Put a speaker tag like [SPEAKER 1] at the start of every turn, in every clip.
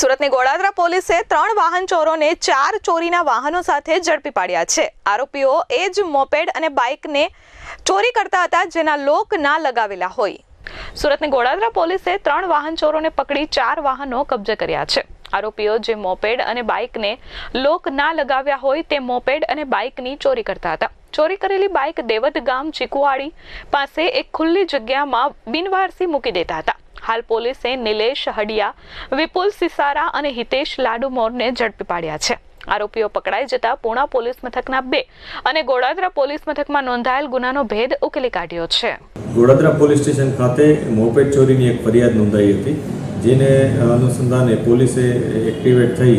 [SPEAKER 1] સુરતની ગોળાદરા પોલીસે ત્રણ વાહન ચોરોને ચાર ચોરીના વાહનો સાથે ઝડપી પાડ્યા છે. આરોપીઓ એ જ મોપેડ અને બાઇકને ચોરી કરતા હતા જેના લોક ના લગાવેલા હોય. સુરતની ગોળાદરા પોલીસે ત્રણ વાહન ચોરોને પકડી ચાર વાહનો કબજે કર્યા છે. આરોપીઓ જે મોપેડ અને બાઇકને લોક ના લગાવ્યા હોય તે મોપેડ અને બાઇકની ચોરી કરતા હતા. ચોરી કરેલી બાઇક દેવત ગામ ચીકુવાડી પાસે એક ખુલ્લી જગ્યામાં બિનવારસી મૂકી દેતા હતા. હાલ પોલીસે નિલેશ હડિયા, વિપુલ સિસારા અને હિતેશ લાડુમોરને ઝડપી પાડ્યા છે. આરોપીઓ પકડાઈ જતા પૂણા પોલીસ મથકના બે અને ગોડાદરા પોલીસ મથકમાં નોંધાયેલ ગુનાનો ભેદ ઉકેલી કાઢ્યો છે.
[SPEAKER 2] ગોડાદરા પોલીસ સ્ટેશન ખાતે મોપેટ ચોરીની એક ફરિયાદ નોંધાઈ હતી, જેને અનુસંધાને પોલીસે એક્ટિવેટ થઈ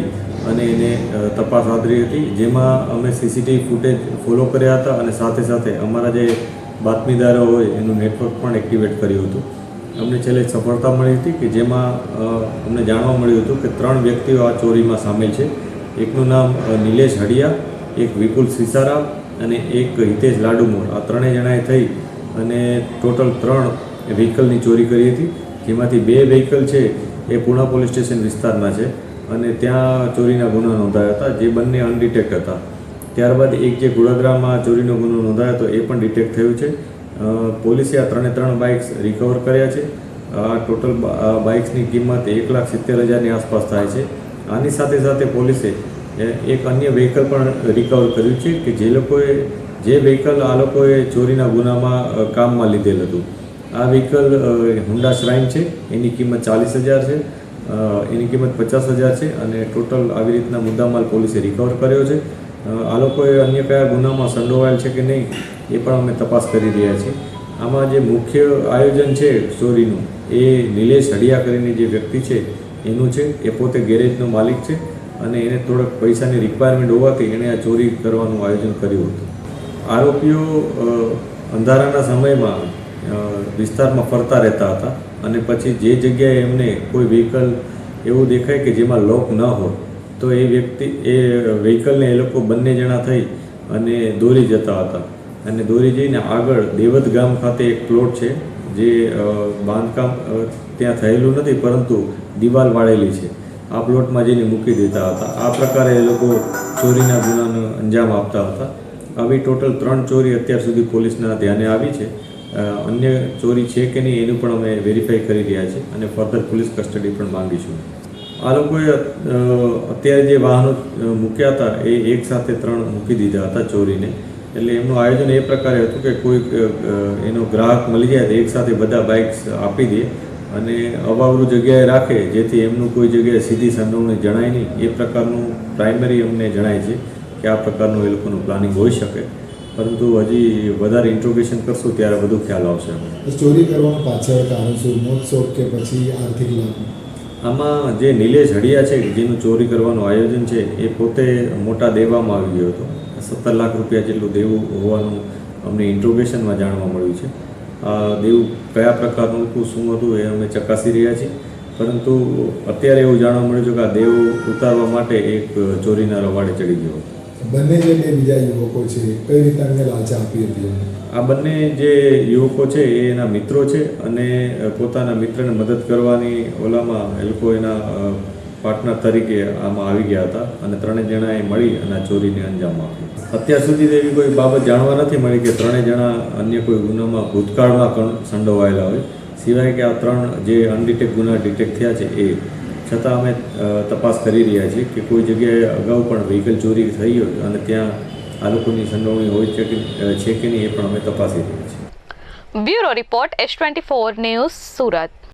[SPEAKER 2] અને એને તપાસ આદરી હતી. જેમાં અમે સીસીટીવી ફૂટેજ ફોલો કર્યા હતા અને સાથે સાથે અમારા જે બાતમીદારો હોય એનું નેટવર્ક પણ એક્ટિવેટ કર્યું હતું. અમને છેલ્લે સફળતા મળી હતી કે જેમાં અમને જાણવા મળ્યું હતું કે ત્રણ વ્યક્તિઓ આ ચોરીમાં સામેલ છે. એકનું નામ નિલેશ હડિયા, એક વિપુલ સિસારા અને એક હિતેશ લાડુમોર. આ ત્રણેય જણાએ થઈ અને ટોટલ ત્રણ વ્હીકલની ચોરી કરી હતી. જેમાંથી બે વ્હીકલ છે એ પૂણા પોલીસ સ્ટેશન વિસ્તારના છે અને ત્યાં ચોરીના ગુના નોંધાયા હતા, જે બંને અનડિટેક્ટ હતા. ત્યારબાદ એક જે ગુડાગ્રામાં ચોરીનો ગુનો નોંધાયો હતો, એ પણ ડિટેક્ટ થયું છે. પોલીસે આ ત્રણે ત્રણ બાઇક્સ રિકવર કર્યા છે. આ ટોટલ બાઇક્સની કિંમત એક લાખ સિત્તેર હજારની આસપાસ થાય છે. આની સાથે સાથે પોલીસે એક અન્ય વ્હીકલ પણ રિકવર કર્યું છે કે જે લોકોએ, જે વ્હીકલ આ લોકોએ ચોરીના ગુનામાં કામમાં લીધેલ હતું. આ વ્હીકલ હુંડા શ્રાઇન છે. એની કિંમત ચાલીસ હજાર છે. એની કિંમત પચાસ હજાર છે અને ટોટલ આવી રીતના મુદ્દામાલ પોલીસે રિકવર કર્યો છે. આ લોકોએ અન્ય કયા ગુનામાં સંડોવાયેલ છે કે નહીં, એ પણ અમે તપાસ કરી રહ્યા છીએ. આમાં જે મુખ્ય આયોજન છે ચોરીનું, એ નિલેશ હડિયા કરીને જે વ્યક્તિ છે, એનું છે, એ પોતે ગેરેજનો માલિક છે અને એને થોડાક પૈસાની રિક્વાયરમેન્ટ હોવાથી એણે આ ચોરી કરવાનું આયોજન કર્યું હતું. આરોપીઓ અંધારાના સમયમાં વિસ્તારમાં ફરતા રહેતા હતા અને પછી જે જગ્યાએ એમને કોઈ વ્હીકલ એવું દેખાય કે જેમાં લોક ન હોય તો એ વ્યક્તિ, એ વ્હીકલને એ લોકો બંને જણા થઈ અને દોરી જતા હતા. અને દોરી જઈને આગળ દેવત ગામ ખાતે એક પ્લોટ છે, જે બાંધકામ ત્યાં થયેલું નથી, પરંતુ દિવાલ વાળેલી છે. આ પ્લોટમાં જઈને મૂકી દેતા હતા. આ પ્રકારે એ લોકો ચોરીના ગુનાનો અંજામ આપતા હતા. આવી ટોટલ ત્રણ ચોરી અત્યાર સુધી પોલીસના ધ્યાને આવી છે. અન્ય ચોરી છે કે નહીં એનું પણ અમે વેરીફાઈ કરી રહ્યા છીએ અને ફર્ધર પોલીસ કસ્ટડી પણ માંગીશું. આ લોકોએ અત્યારે જે વાહનો મૂક્યા હતા એ એક સાથે ત્રણ મૂકી દીધા હતા ચોરીને. એટલે એમનું આયોજન એ પ્રકારે હતું કે કોઈ અ, અ, એનો ગ્રાહક મળી જાય તો એક સાથે બધા બાઇક્સ આપી દે અને અવાવરું જગ્યાએ રાખે જેથી એમનું કોઈ જગ્યાએ સીધી સંડોવણી જણાય નહીં. એ પ્રકારનું પ્રાઇમરી અમને જણાય છે કે આ પ્રકારનું એ લોકોનું પ્લાનિંગ હોઈ શકે. પરંતુ હજી વધારે ઇન્ટ્રોગેશન કરશું ત્યારે વધુ ખ્યાલ આવશે
[SPEAKER 3] ચોરી કરવાનું પાછળ કારણ શું મોત શોખ કે પછી આર્થિક લાભ?
[SPEAKER 2] આમાં જે નિલેશ હડિયા છે, જેનું ચોરી કરવાનું આયોજન છે, એ પોતે મોટા દેવામાં આવી ગયો હતો. સત્તર લાખ રૂપિયા જેટલું દેવું હોવાનું અમને ઇન્ટ્રોગેશનમાં જાણવા મળ્યું છે. દેવું કયા પ્રકારનું હતું, શું હતું, એ અમે ચકાસી રહ્યા છીએ. પરંતુ અત્યારે એવું જાણવા મળ્યું છે કે આ દેવું ઉતારવા માટે એક ચોરીના રવાડે ચડી ગયો હતો.
[SPEAKER 3] બંને જે બે બીજા યુવકો છે, કઈ રીતે એમને લાલચા આપી હતી
[SPEAKER 2] આ બંને જે યુવકો છે, એ એના મિત્રો છે અને પોતાના મિત્રને મદદ કરવાની ઓલામાં એ લોકો એના પાર્ટનર તરીકે આમાં આવી ગયા હતા અને ત્રણેય જણાએ મળી અને ચોરીને અંજામ આપ્યો. અત્યાર સુધી તો એવી કોઈ બાબત જાણવા નથી મળી કે ત્રણેય જણા અન્ય કોઈ ગુનામાં ભૂતકાળમાં પણ સંડોવાયેલા હોય. સિવાય કે આ ત્રણ જે અનડિટેક ગુના ડિટેક્ટ થયા છે, એ છતાં અમે તપાસ કરી રહ્યા છીએ કે કોઈ જગ્યાએ અગાઉ પણ વ્હીકલ ચોરી થઈ હોય અને ત્યાં આ લોકોની સંડોવણી હોય છે કે છે કે નહીં એ પણ અમે તપાસી રહ્યા છીએ.
[SPEAKER 1] Bureau report S twenty four news Surat.